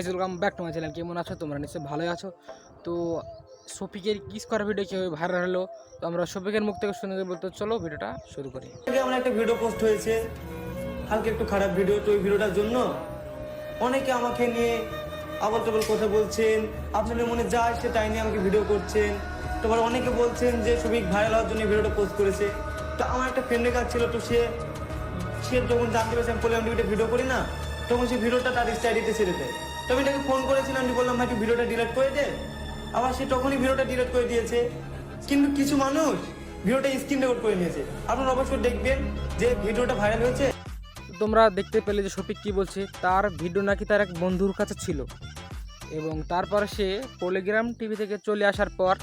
আছে welcome back to my channel কেমন আছো? তোমরা নিশ্চয়ই ভালোই আছো। তো শফিকের কিস করা ভিডিও কীভাবে ভাইরাল হলো? তো আমরা শফিকের মুখ থেকে শুনে দেবো তো চলো ভিডিওটা শুরু করি। আমার একটা ভিডিও পোস্ট হয়েছে। হালকা একটু খারাপ ভিডিও তো ওই ভিডিওটার জন্য অনেকে আমাকে নিয়ে আবল কথা বলছেন। আপনাদের মনে যা আসছে তাই নিয়ে আমাকে ভিডিও করছেন। তারপর অনেকে বলছেন যে সবিক ভাইরাল হওয়ার জন্য ভিডিওটা পোস্ট করেছে। তো আমার একটা ফ্রেন্ডের কাজ ছিল, তো সে সে যখন জানতে পেরেছে আমি একটা ভিডিও করি না, তখন সেই ভিডিওটা তার স্টাডিতে ছেড়ে দেয়। তো আমি তাকে ফোন করেছিলাম, আমি বললাম ভাই ভিডিওটা ডিলিট করে দে। আবার সে তখনই ভিডিওটা ডিলিট করে দিয়েছে। কিন্তু কিছু মানুষ ভিডিওটা স্ক্রিন রেকর্ড করে নিয়েছে। আপনারা অবশ্যই দেখবেন যে ভিডিওটা ভাইরাল হয়েছে। তোমরা দেখতে পেলে যে শফিক কি বলছে, তার ভিডিও নাকি তার এক বন্ধুর কাছে ছিল। এবং তারপর সে পলিগ্রাম টিভি থেকে চলে আসার পর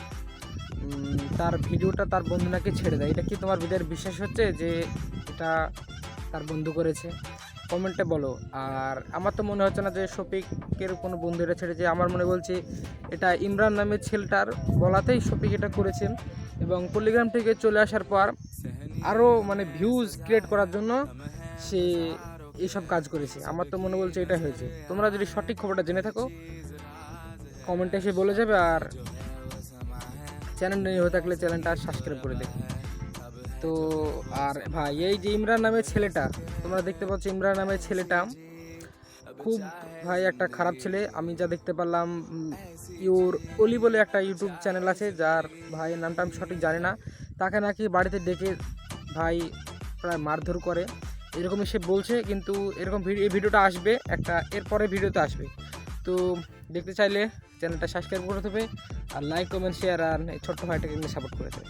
তার ভিডিওটা তার বন্ধু নাকি ছেড়ে দেয়। এটা কি তোমার বিদের বিশ্বাস হচ্ছে যে এটা তার বন্ধু করেছে? কমেন্টে বলো। আর আমার তো মনে হচ্ছে না যে শফিকের কোনো বন্ধু এটা ছেড়েছে। আমার মনে বলছে, এটা ইমরান নামের ছেলেটার বলাতেই শফিক এটা করেছেন এবং পলিগ্রাম থেকে চলে আসার পর আরও মানে ভিউজ ক্রিয়েট করার জন্য সে এইসব কাজ করেছে। আমার তো মনে বলছে এটা হয়েছে। তোমরা যদি সঠিক খবরটা জেনে থাকো, কমেন্টে এসে বলে যাবে আর চ্যানেল নেই হয়ে থাকলে চ্যানেলটা সাবস্ক্রাইব করে দেবে তো আর ভাই, এই যে ইমরান নামের ছেলেটা, তোমরা দেখতে পাচ্ছ ইমরান নামের ছেলেটা। খুব ভাই একটা খারাপ ছেলে, আমি যা দেখতে পারলাম ইউর অলি বলে একটা ইউটিউব চ্যানেল আছে, যার ভাই নামটা আমি সঠিক জানি না। তাকে নাকি বাড়িতে ডেকে ভাই প্রায় মারধর করে। এরকমই সে বলছে, কিন্তু এরকম ভিডিও এই ভিডিওটা আসবে, একটা এরপরে ভিডিওতে আসবে। তো দেখতে চাইলে চ্যানেলটা সাবস্ক্রাইব করে দেবে আর লাইক কমেন্ট শেয়ার আর ছোট্ট ভাইটাকে সাপোর্ট করে দেবে